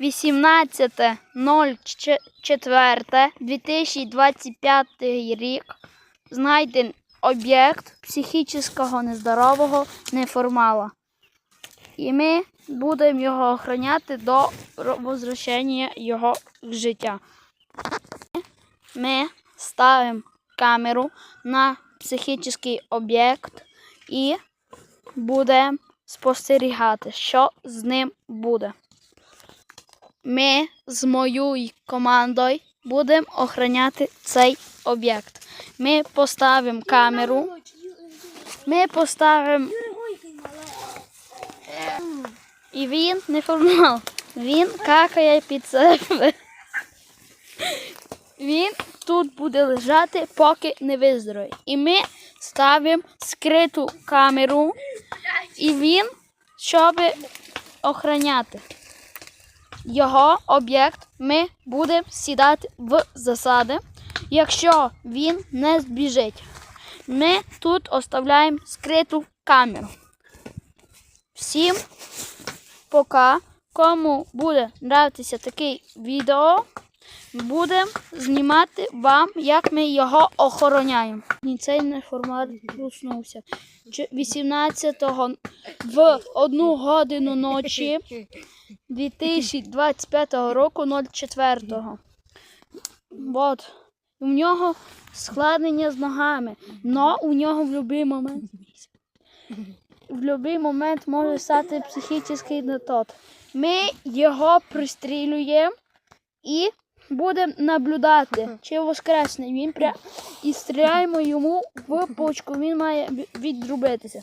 18.04.2025 рік знайден об'єкт психічного нездорового неформала. І ми будемо його охороняти до возвращення його в життя. Ми ставимо камеру на психічний об'єкт і будемо спостерігати, що з ним буде. Ми з моєю командою будемо охороняти цей об'єкт. Ми поставимо камеру. Ми поставимо. І він не формал. Він какає під себе. Він тут буде лежати, поки не виздоровить. І ми ставимо скриту камеру, і він, щоб охороняти його об'єкт, ми будемо сідати в засади. Якщо він не збіжить, ми тут оставляємо скриту камеру. Всім пока. Кому буде нравитися таке відео, будемо знімати вам, як ми його охороняємо. Цей неформат проснувся. 18-го в одну годину ночі 2025 року 04-го. От. У нього складнення з ногами, но у нього в будь-який момент. Момент може стати психічний нетот. Ми його пристрілюємо і будемо наблюдати, чи воскресне він пря... і стріляємо йому в почку. Він має ві- відрубитися.